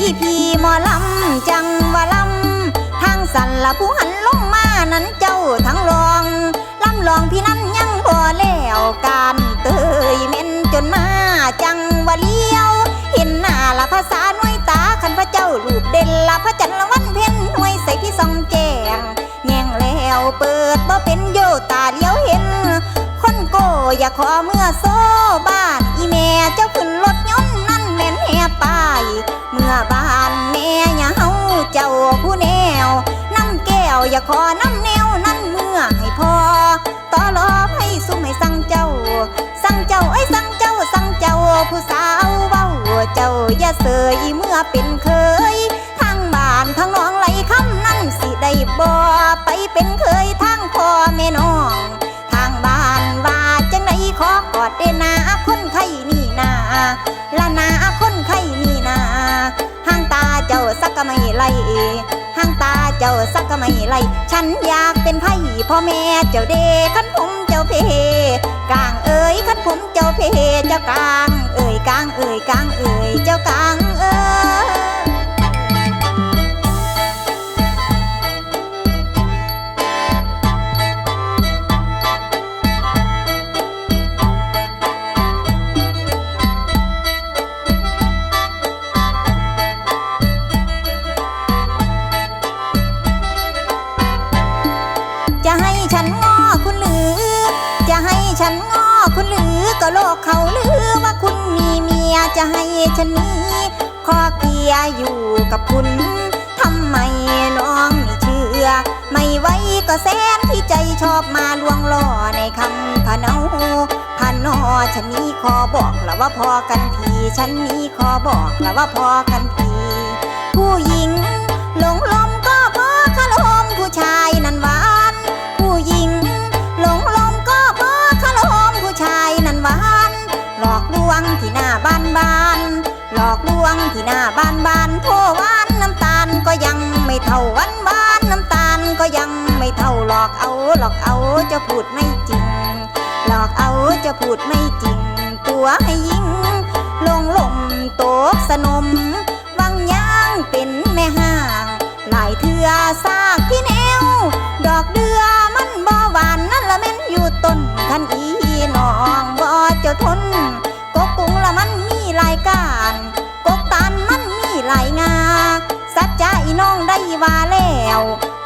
ยพี่หมอลำจังว่าลำทางสันละผู้หันลงมานั้นเจ้าทั้งรองลำลองพี่นั้นยังบ่แล้วการเตยเม่นจนมาจังว่าเลี้ยว เห็นหน้าละภาษาหน่วยตาขันพระเจ้ารูปเด่นละพระจันทร์ละวันเพ็ญหน่วยใส่พี่ส่องแจ้งแง่งแล้วเปิดบ่เป็นโยตาเลี้ยวเห็น คนโกอย่าขอเมื่อโซบ้านอีแม่เจ้า ขอน้ำแนวนั่นเมื่อให้พอต่อรอให้สุมให้สั่งเจ้า สั่งเจ้าไอ้สั่งเจ้าสั่งเจ้าผู้สาวเว้าเจ้าอย่าเสยเมื่อเป็นเคยทางบ้านทางน้องไหลคำนั่นสิได้บ่ไปเป็นเคยทางพ่อแม่น้องทางบ้านว่าจังไดขอกอดเด้นาคนไข้นี่นาละนาคนไข้นี่นาห้างตาเจ้าสักก็ไม่ไล่ห้างตาเจ้าสักก็ไม่ไล่ฉันอยากเป็นไพ่พ่อแม่เจ้าเดขันผมเจ้าเพกลางเอ๋ยขันผมเจ้าเพเจ้ากลาง เอ๋ยกลางเอ๋ยกลางเอ๋ย ก็โลกเขาลือว่าคุณมีเมียจะให้ฉันนี้ขอเกียอยู่กับคุณทำไมน้องไม่เชื่อ ไม่ไว้ก็แสนที่ใจชอบมาลวงล่อในคำพะเนาพะนอฉันนี้ขอบอกละว่าพอกันที ฉันนี้ขอบอกละว่าพอกันที ผู้หญิง อกลวงที่หน้าบ้านบ้านโพหวานน้ำตาลก็ยังไม่เท่าหวานบ้านน้ำตาลก็ยังไม่เท่าหลอกเอาหลอกเอาจะพูดไม่จริง หลอกเอาจะพูดไม่จริง ตัวให้ยิ่งลงลมโตกสนมวังย่างเป็นแม่ห้างหลายเถื่อซากพี่แนว ดอกเดือมันบ่หวานนั่นละแม่นอยู่ต้นขันอีนองบ่จะทน Natal.